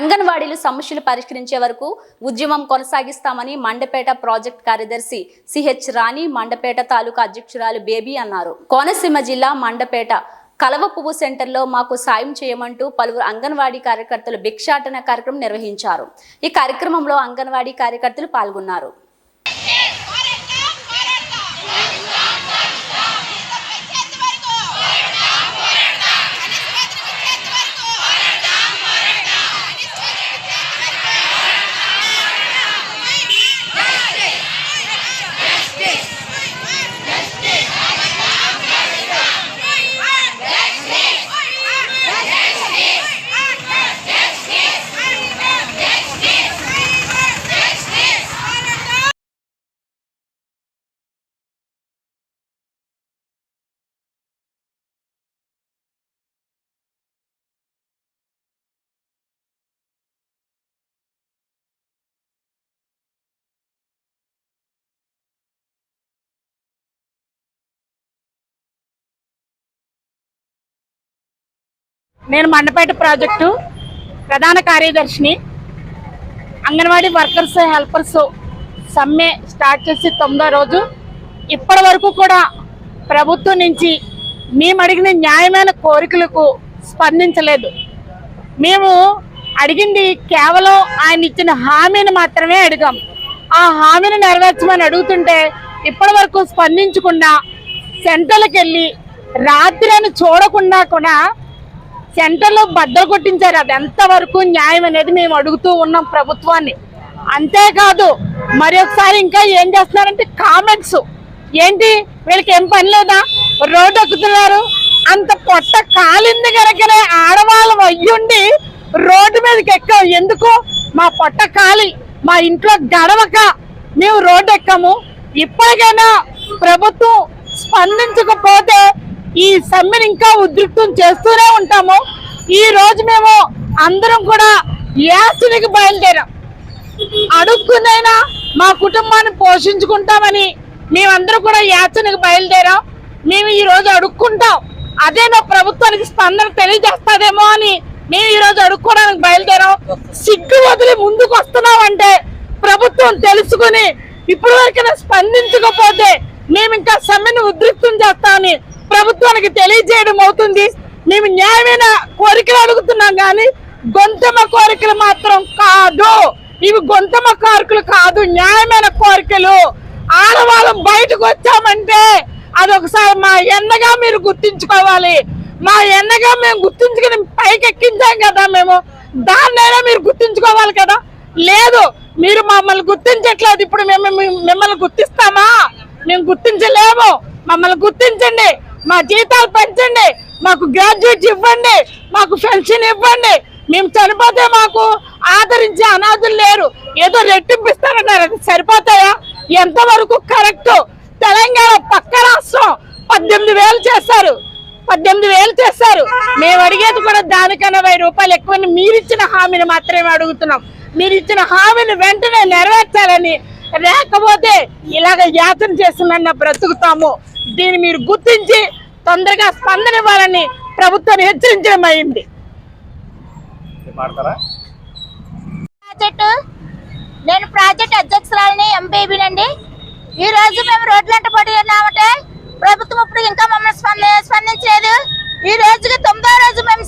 అంగన్వాడీలు సమస్యలు పరిష్కరించే వరకు ఉద్యమం కొనసాగిస్తామని మండపేట ప్రాజెక్ట్ కార్యదర్శి సిహెచ్ రాణి మండపేట తాలూకా అధ్యక్షురాలు బేబీ అన్నారు. కోనసీమ జిల్లా మండపేట కలవ పువ్వు సెంటర్లో మాకు సాయం చేయమంటూ పలువురు అంగన్వాడీ కార్యకర్తలు భిక్షాటన కార్యక్రమం నిర్వహించారు. ఈ కార్యక్రమంలో అంగన్వాడీ కార్యకర్తలు పాల్గొన్నారు. నేను మండపేట ప్రాజెక్టు ప్రధాన కార్యదర్శిని. అంగన్వాడీ వర్కర్స్ హెల్పర్స్ సమ్మె స్టార్ట్ చేసి తొమ్మిదో రోజు. ఇప్పటి వరకు కూడా ప్రభుత్వం నుంచి మేము అడిగిన న్యాయమైన కోరికలకు స్పందించలేదు. మేము అడిగింది కేవలం ఆయన ఇచ్చిన హామీని మాత్రమే అడిగాం. ఆ హామీని నెరవేర్చమని అడుగుతుంటే ఇప్పటి వరకు స్పందించకుండా సెంటర్లకు వెళ్ళి రాత్రి అని చూడకుండా కూడా సెంటర్లో బద్దలు కొట్టించారు. అది ఎంతవరకు న్యాయం అనేది మేము అడుగుతూ ఉన్నాం ప్రభుత్వాన్ని. అంతేకాదు మరి ఒకసారి ఇంకా ఏం చేస్తున్నారంటే కామెంట్స్ ఏంటి? వీళ్ళకి ఏం పని లేదా? రోడ్డు ఎక్కుతున్నారు. అంత పొట్ట కాలింది కనుకనే ఆడవాళ్ళం అయ్యుండి రోడ్డు మీదకి ఎక్కాం. ఎందుకు? మా పొట్ట కాలి. మా ఇంట్లో గడవక మేము రోడ్డు ఎక్కాము. ఇప్పటికైనా ప్రభుత్వం స్పందించకపోతే ఈ సమ్మెను ఇంకా ఉద్రిక్తం చేస్తూనే ఉంటాము. ఈ రోజు మేము అందరం కూడా యాసనికి బయలుదేరాం. అడుక్కునైనా మా కుటుంబాన్ని పోషించుకుంటామని మేమందరూ కూడా యాచనకు బయలుదేరాం. మేము ఈ రోజు అడుక్కుంటాం. అదే నా ప్రభుత్వానికి స్పందన తెలియజేస్తాదేమో అని మేము ఈరోజు అడుక్కోవడానికి బయలుదేరాం. సిగ్గు వదిలి ముందుకు వస్తున్నామంటే ప్రభుత్వం తెలుసుకుని ఇప్పుడు వరకైనా స్పందించకపోతే మేము ఇంకా సమ్మెను ఉద్రిక్తం చేస్తామని ప్రభుత్వానికి తెలియజేయడం అవుతుంది. మేము న్యాయమైన కోరికలు అడుగుతున్నాం కానీ గొంతమ కోరికలు మాత్రం కాదు. ఇవి గొంతమ కోరికలు కాదు న్యాయమైన కోరికలు. ఆడవాళ్ళం బయటకు వచ్చామంటే అదొకసారి మా ఎన్నగా మీరు గుర్తించుకోవాలి. మా ఎన్నగా మేము గుర్తించుకుని పైకి ఎక్కించాం కదా మేము. దాన్నైనా మీరు గుర్తించుకోవాలి కదా. లేదు మీరు మమ్మల్ని గుర్తించట్లేదు. ఇప్పుడు మేము మేము- మిమ్మల్ని గుర్తిస్తామా? మేము గుర్తించలేము. మమ్మల్ని గుర్తించండి. మా జీతాలు పెంచండి మాకు గ్రాడ్యుయేట్ ఇవ్వండి మాకు పెన్షన్ ఇవ్వండి. మేము చనిపోతే మాకు ఆదరించే అనాథులు లేరు. ఏదో రెట్టింపిస్తారన్నారు అది సరిపోతాయా? ఎంతవరకు కరెక్ట్? తెలంగాణ పక్క రాష్ట్రం పద్దెనిమిది వేలు చేస్తారు పద్దెనిమిది వేలు చేస్తారు మేము అడిగేది కూడా దానికన్నా వెయ్యి రూపాయలు ఎక్కువ మీరిచ్చిన హామీని మాత్రమే అడుగుతున్నాం. మీరు ఇచ్చిన హామీని వెంటనే నెరవేర్చాలని లేకపోతే ఇలాగ యాతన చేస్తున్న బ్రతుకుతాము. దీన్ని మీరు గుర్తించి తొందరగా స్పందన ఇవ్వాలని ప్రభుత్వాన్ని హెచ్చరించడం అయింది. ప్రాజెక్టు నేను ప్రాజెక్ట్ అధ్యక్షురాలని ఎంపీబీనండి. ఈ రోజు మేము రోడ్లంట పడి ఉన్నామంటే ప్రభుత్వం ఇప్పుడు ఇంకా మమ్మల్ని స్పంద స్పందించలేదు. ఈ రోజుకి తొమ్మిదో రోజు మేము